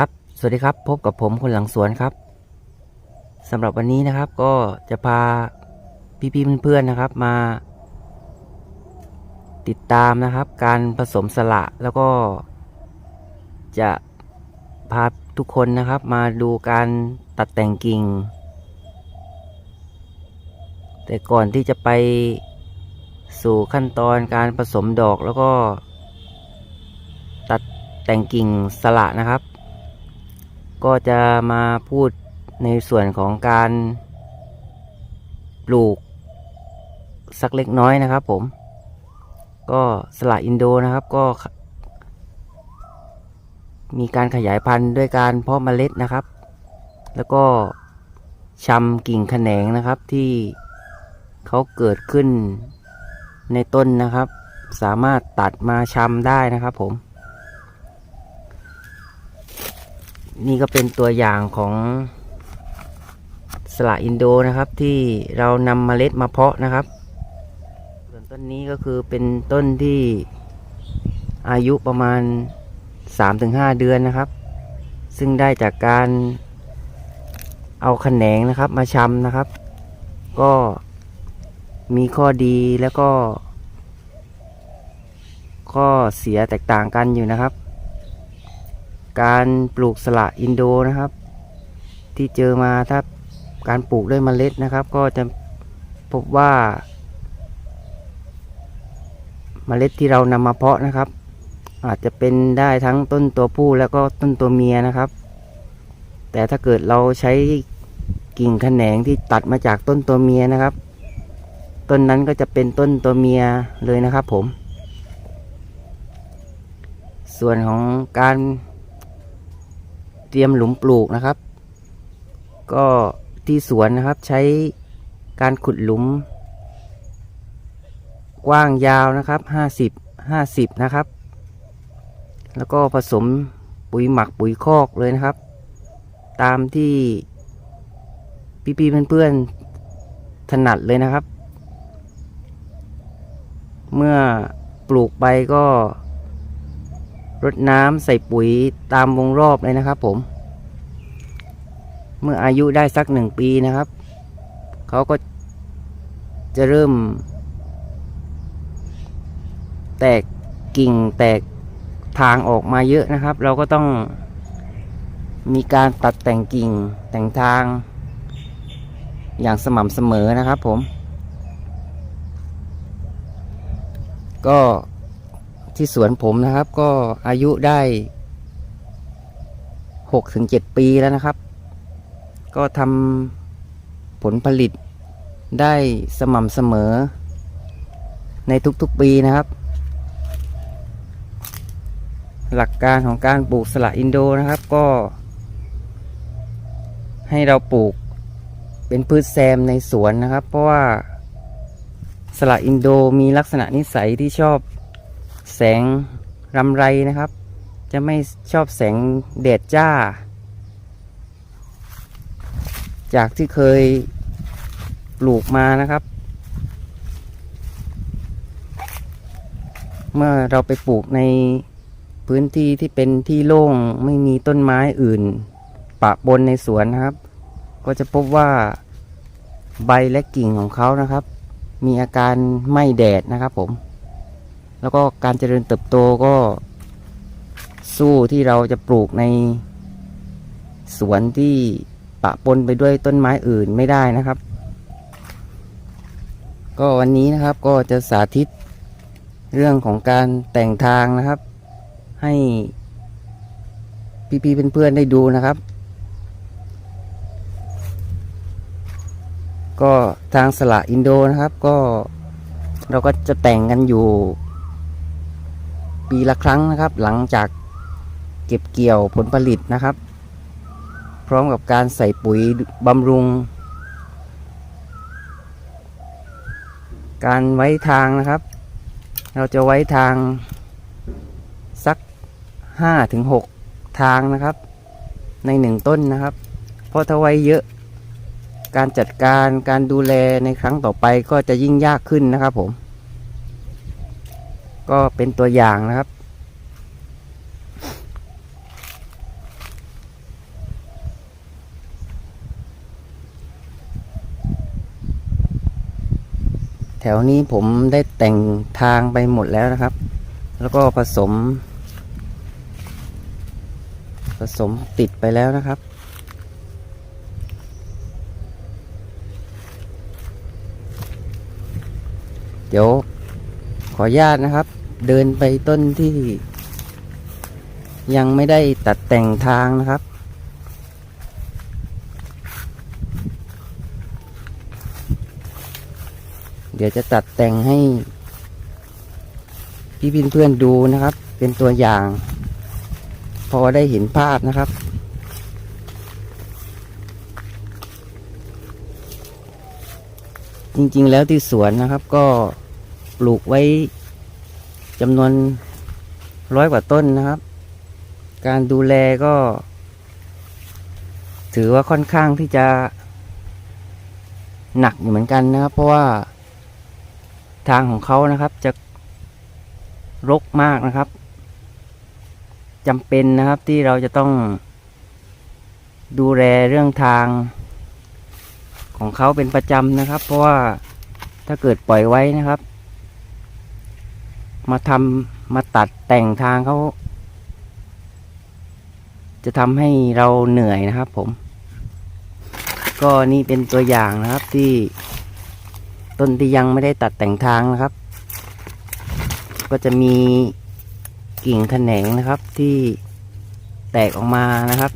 ครับ สวัสดีครับ พบกับผมคนหลังสวนครับสำหรับวันนี้นะครับก็จะพาพี่ๆเพื่อนๆนะครับมา ติดตามนะครับ การผสมสละแล้วก็ จะพาทุกคนนะครับ มาดูการตัดแต่งกิ่ง แต่ก่อนที่จะไปสู่ขั้นตอนการผสมดอกแล้วก็ตัดแต่งกิ่งสละนะครับ ก็จะมาพูดในส่วนของการปลูกสักเล็กน้อยนะครับผม ก็สละอินโดนะครับก็ มีการขยายพันธุ์ด้วยการเพาะเมล็ดนะครับ แล้วก็ชำกิ่งแขนงนะครับที่เขาเกิดขึ้นในต้นนะครับ สามารถตัดมาชำได้นะครับผม นี่ก็เป็นตัวอย่างของสละอินโดนะครับที่เรานำเมล็ดมาเพาะนะครับ ส่วนต้นนี้ก็คือเป็นต้นที่อายุประมาณ 3-5 เดือนนะครับ ซึ่งได้จากการเอาแขนงนะครับมาชำนะครับ ก็มีข้อดีแล้วก็ ข้อเสียแตกต่างกันอยู่นะครับ การปลูกสละอินโดนะครับ ที่เจอมาถ้าการปลูกด้วยเมล็ดนะครับ ก็จะพบว่า เมล็ดที่เรานำมาเพาะนะครับ อาจจะเป็นได้ทั้งต้นตัวผู้แล้วก็ต้นตัวเมียนะครับ แต่ถ้าเกิดเราใช้กิ่งแขนงที่ตัดมาจากต้นตัวเมียนะครับ ต้นนั้นก็จะเป็นต้นตัวเมียเลยนะครับผม ส่วนของการ เตรียมหลุมปลูกนะครับ ก็ที่สวนนะครับใช้การขุดหลุม กว้างยาวนะครับห้าสิบห้าสิบนะครับ แล้วก็ผสมปุ๋ยหมักปุ๋ยคอกเลยนะครับ ตามที่พี่ๆเพื่อนๆถนัดเลยนะครับ เมื่อปลูกไปก็ รดน้ำใส่ปุ๋ยตามวงรอบเลยนะครับผม เมื่ออายุได้สักหนึ่งปีนะครับ เขาก็จะเริ่ม แตกกิ่งแตกทางออกมาเยอะนะครับ เราก็ต้องมีการตัดแต่งกิ่งแต่งทาง อย่างสม่ำเสมอนะครับผม ก็ ที่สวนผมนะครับ ก็อายุได้หกถึงเจ็ดปีแล้วนะครับ ก็ทำผลผลิตได้สม่ำเสมอ ในทุกๆปีนะครับ หลักการของการปลูกสละอินโดนะครับก็ ให้เราปลูกเป็นพืชแซมในสวนนะครับ เพราะว่าสละอินโดมีลักษณะนิสัยที่ชอบ แสงรำไรนะครับ จะไม่ชอบแสงแดดจ้า จากที่เคยปลูกมานะครับ เมื่อเราไปปลูกในพื้นที่ที่เป็นที่โล่งไม่มีต้นไม้อื่น ปะปนในสวนนะครับ ก็จะพบว่าใบและกิ่งของเขานะครับ มีอาการไหม้แดดนะครับผม แล้วก็การเจริญเติบโตก็สู้ที่เราจะปลูกในสวนที่ปะปนไปด้วยต้นไม้อื่นไม่ได้นะครับ ก็วันนี้นะครับก็จะสาธิตเรื่องของการแต่งทางนะครับ ให้พี่ๆเพื่อนๆได้ดูนะครับ ก็ทางสละอินโดนะครับ ก็เราก็จะแต่งกันอยู่ ปีละครั้งนะครับ หลังจากเก็บเกี่ยวผลผลิตนะครับ พร้อมกับการใส่ปุ๋ยบำรุง การไว้ทางนะครับ เราจะไว้ทางสักห้าถึงหกทางนะครับ ในหนึ่งต้นนะครับ เพราะถ้าไว้เยอะการจัดการการดูแลในครั้งต่อไปก็จะยิ่งยากขึ้นนะครับผม ก็เป็นตัวอย่างนะครับ แถวนี้ผมได้แต่งทางไปหมดแล้วนะครับ แล้วก็ผสม ผสมติดไปแล้วนะครับเดี๋ยวขออนุญาตนะครับ เดินไปต้นที่ ยังไม่ได้ตัดแต่งทางนะครับ เดี๋ยวจะตัดแต่งให้ พี่พินเพื่อนๆดูนะครับ เป็นตัวอย่าง พอได้เห็นภาพนะครับจริงๆ แล้วที่สวนนะครับก็ปลูกไว้ จำนวนร้อยกว่าต้นนะครับ การดูแลก็ ถือว่าค่อนข้างที่จะหนักอยู่เหมือนกันนะครับ เพราะว่าทางของเขานะครับจะรกมากนะครับจำเป็นนะครับที่เราจะต้องดูแลเรื่องทาง ของเขาเป็นประจำนะครับ เพราะว่าถ้าเกิดปล่อยไว้นะครับ มาทำมาตัดแต่งทางเขา จะทำให้เราเหนื่อยนะครับผม ก็นี่เป็นตัวอย่างนะครับที่ต้นที่ยังไม่ได้ตัดแต่งทางนะครับ ก็จะมีกิ่งแขนงนะครับที่แตกออกมานะครับ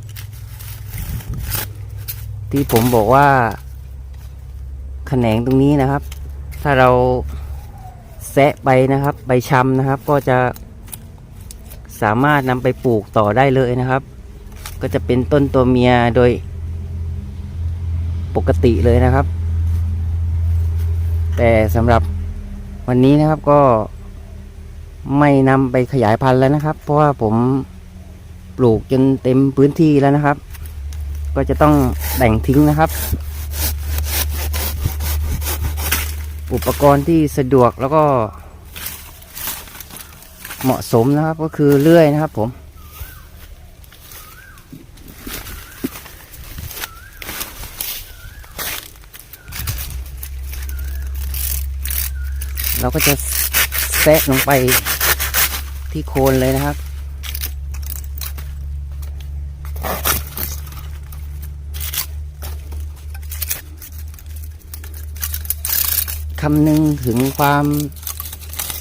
ที่ผมบอกว่าแขนงตรงนี้นะครับ ถ้าเรา แซะไปนะครับ ใบชำนะครับ ก็จะสามารถนำไปปลูกต่อได้เลยนะครับ ก็จะเป็นต้นตัวเมียโดยปกติเลยนะครับ แต่สำหรับวันนี้นะครับก็ไม่นำไปขยายพันธุ์แล้วนะครับ เพราะว่าผมปลูกจนเต็มพื้นที่แล้วนะครับ ก็จะต้องแบ่งทิ้งนะครับ อุปกรณ์ที่สะดวกแล้วก็เหมาะสมนะครับก็คือเลื่อยนะครับผม เราก็จะแซะลงไปที่โคนเลยนะครับ คำนึงถึงความ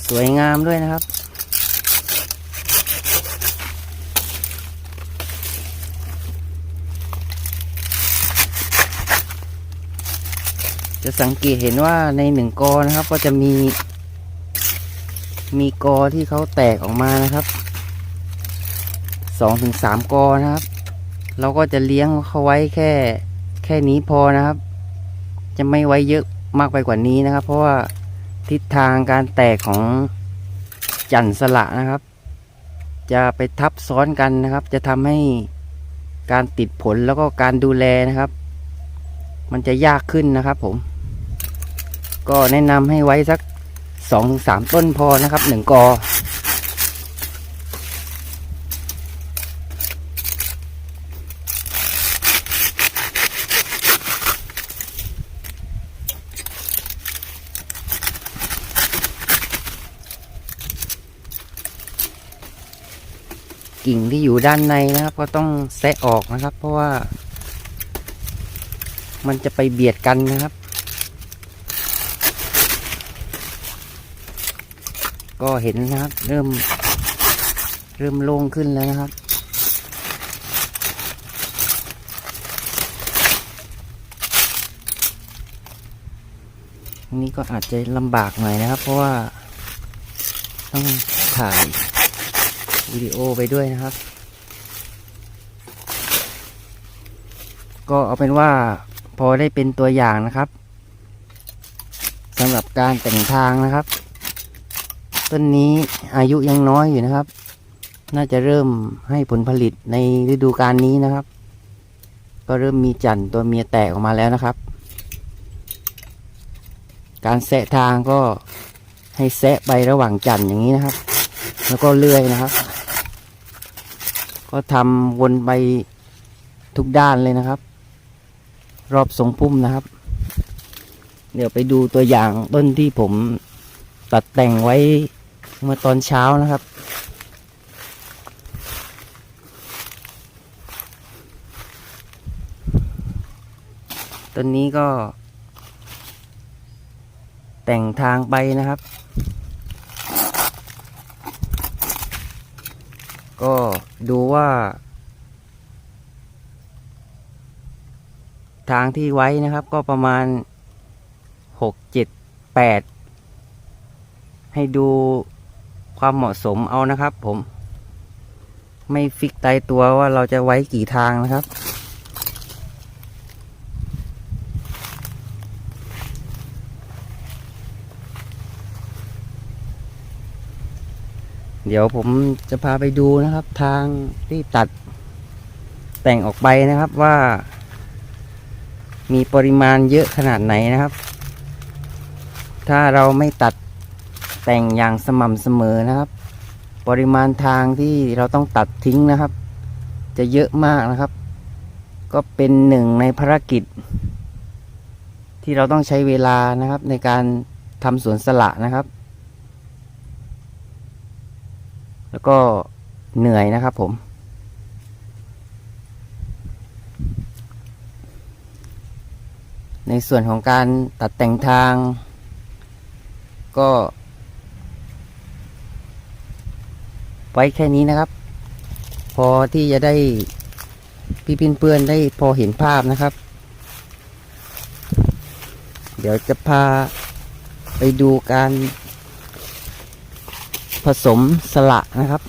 สวยงามด้วยนะครับ จะสังเกตเห็นว่าในหนึ่งกอนะครับ ก็จะมี มีกอที่เขาแตกออกมานะครับสองถึงสามกอนะครับ เราก็จะเลี้ยงเขาไว้แค่ แค่นี้พอนะครับ จะไม่ไว้เยอะ มากไปกว่านี้นะครับ เพราะว่าทิศทางการแตกของจันสละนะครับ จะไปทับซ้อนกันนะครับ จะทำให้การติดผลแล้วก็การดูแลนะครับ มันจะยากขึ้นนะครับผม ก็แนะนำให้ไว้สักสองถึงสามต้นพอนะครับหนึ่งกอ กิ่งที่อยู่ด้านในนะครับ ก็ต้องแซะออกนะครับ เพราะว่า มันจะไปเบียดกันนะครับ ก็เห็นนะครับ เริ่ม เริ่มโล่งขึ้นแล้วนะครับนี่ก็อาจจะลำบากหน่อยนะครับ เพราะว่าต้องถ่าย วิดีโอไปด้วยนะครับ ก็เอาเป็นว่าพอได้เป็นตัวอย่างนะครับสำหรับการแต่งทางนะครับ ต้นนี้อายุยังน้อยอยู่นะครับ น่าจะเริ่มให้ผลผลิตในฤดูกาลนี้นะครับ ก็เริ่มมีจันทร์ตัวเมียแตกออกมาแล้วนะครับ การแสะทางก็ให้แสะไประหว่างจันทร์อย่างนี้นะครับ แล้วก็เลื่อยนะครับ ก็ทำวนไปทุกด้านเลยนะครับ รอบทรงพุ่มนะครับ เดี๋ยวไปดูตัวอย่างต้นที่ผมตัดแต่งไว้เมื่อตอนเช้านะครับต้นนี้ก็แต่งทางไปนะครับ ก็ดูว่า ทางที่ไว้นะครับ ก็ประมาณหกเจ็ดแปดให้ดูความเหมาะสมเอานะครับผม ไม่ฟิกตายตัวว่าเราจะไว้กี่ทางนะครับ เดี๋ยวผมจะพาไปดูนะครับ ทางที่ตัดแต่งออกไปนะครับว่า มีปริมาณเยอะขนาดไหนนะครับ ถ้าเราไม่ตัดแต่งอย่างสม่ำเสมอนะครับ ปริมาณทางที่เราต้องตัดทิ้งนะครับ จะเยอะมากนะครับ ก็เป็นหนึ่งในภารกิจ ที่เราต้องใช้เวลานะครับในการทำสวนสละนะครับ แล้วก็เหนื่อยนะครับผม ในส่วนของการตัดแต่งทาง ก็ ไว้แค่นี้นะครับ พอที่จะได้พี่พินเพื่อนได้พอเห็นภาพนะครับ เดี๋ยวจะพาไปดูการ ผสมสละนะครับ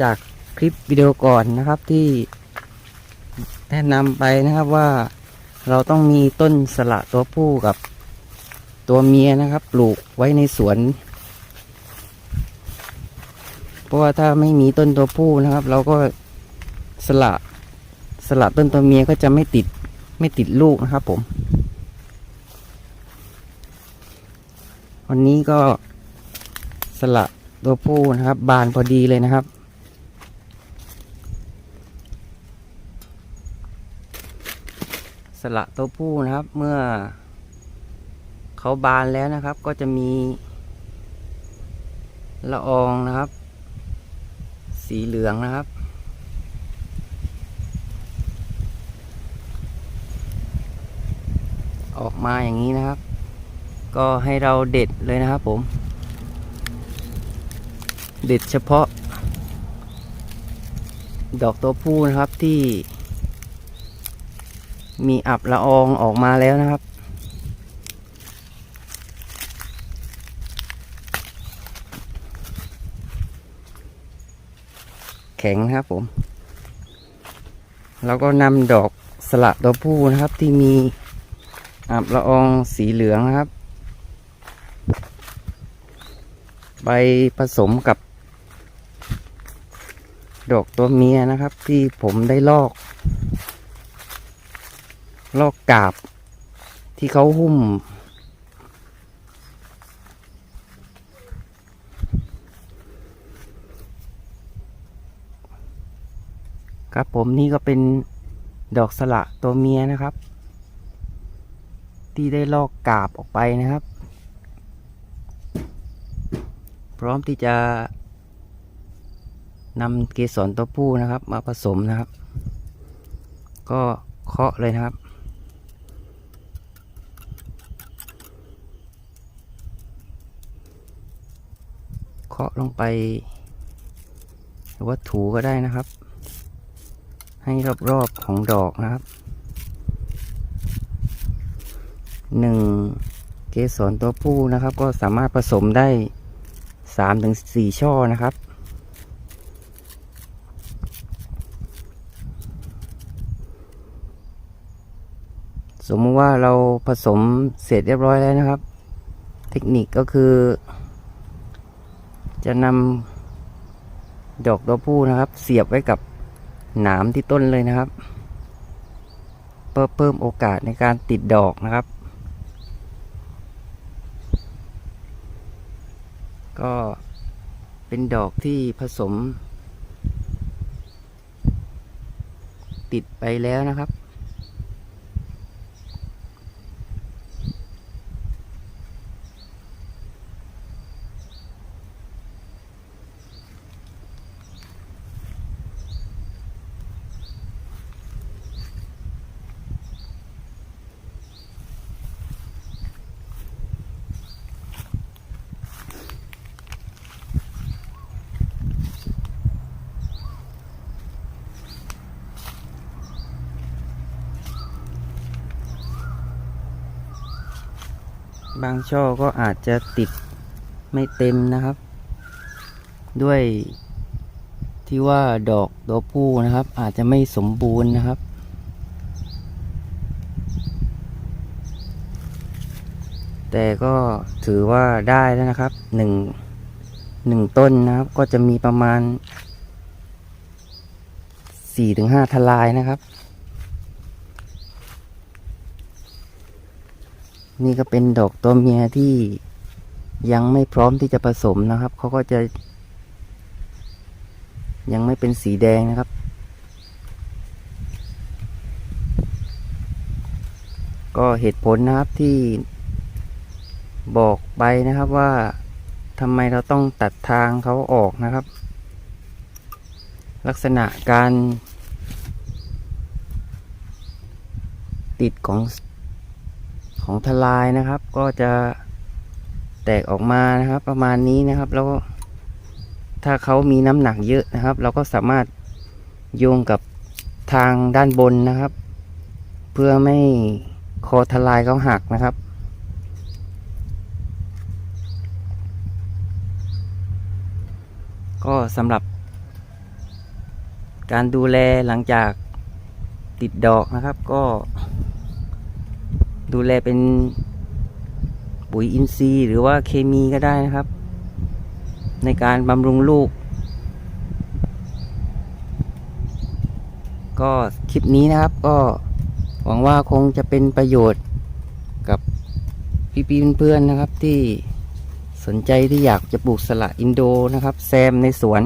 จากคลิปวิดีโอก่อนนะครับที่แนะนำไปนะครับว่าเราต้องมีต้นสละตัวผู้กับตัวเมียนะครับ ปลูกไว้ในสวน เพราะว่าถ้าไม่มีต้นตัวผู้นะครับ เราก็สละสละต้นตัวเมียก็จะไม่ติดไม่ติดลูกนะครับผม วันนี้ก็สละตัวผู้นะครับ บานพอดีเลยนะครับ สละตัวผู้นะครับเมื่อเขาบานแล้วนะครับ ก็จะมีละอองนะครับ สีเหลืองนะครับออกมาอย่างนี้นะครับ ก็ให้เราเด็ดเลยนะครับผม เด็ดเฉพาะ ดอกตัวผู้นะครับที่ มีอับละอองออกมาแล้วนะครับ แข็งนะครับผม แล้วก็นำดอกสละตัวผู้นะครับที่มีอับละอองสีเหลืองนะครับ ไปผสมกับ ดอกตัวเมียนะครับ ที่ผมได้ลอก ลอกกาบ ที่เขาหุ้ม ครับผมนี่ก็เป็นดอกสละตัวเมียนะครับ ที่ได้ลอกกาบออกไปนะครับ พ ร้อมที่จะนำเกสรตัวผู้นะครับ มาผสมนะครับ ก็เคาะเลยนะครับ เคาะลงไป หรือว่าถูก็ได้นะครับ ให้รอบๆของดอกนะครับหนึ่งเกสรตัวผู้นะครับ ก็สามารถผสมได้ สามถึงสี่ช่อนะครับ สมมติว่าเราผสมเสร็จเรียบร้อยแล้วนะครับ เทคนิคก็คือ จะนำดอกตัวผู้นะครับ เสียบไว้กับหนามที่ต้นเลยนะครับ เพื่อเพิ่มโอกาสในการติดดอกนะครับ ก็เป็นดอกที่ผสม ติดไปแล้วนะครับ บางช่อก็อาจจะติดไม่เต็มนะครับ ด้วยที่ว่าดอกตัวผู้นะครับ อาจจะไม่สมบูรณ์นะครับ แต่ก็ถือว่าได้แล้วนะครับหนึ่งหนึ่งต้นนะครับ ก็จะมีประมาณสี่ถึงห้าทลายนะครับ นี่ก็เป็นดอกตัวเมียที่ยังไม่พร้อมที่จะผสมนะครับ เขาก็จะ ยังไม่เป็นสีแดงนะครับ ก็เหตุผลนะครับที่บอกไปนะครับว่าทำไมเราต้องตัดทางเขาออกนะครับ ลักษณะการติดของ ของทลายนะครับ ก็จะแตกออกมานะครับ ประมาณนี้นะครับ แล้วถ้าเขามีน้ำหนักเยอะนะครับ เราก็สามารถโยงกับทางด้านบนนะครับ เพื่อไม่คอทลายเขาหักนะครับก็สำหรับ การดูแลหลังจากติดดอกนะครับ ก็ ดูแลเป็นปุ๋ยอินทรีย์หรือว่าเคมีก็ได้นะครับ ในการบำรุงลูก ก็คลิปนี้นะครับก็หวังว่าคงจะเป็นประโยชน์กับพี่ๆเพื่อนๆนะครับที่สนใจที่อยากจะปลูกสละอินโดนะครับ แซมในสวน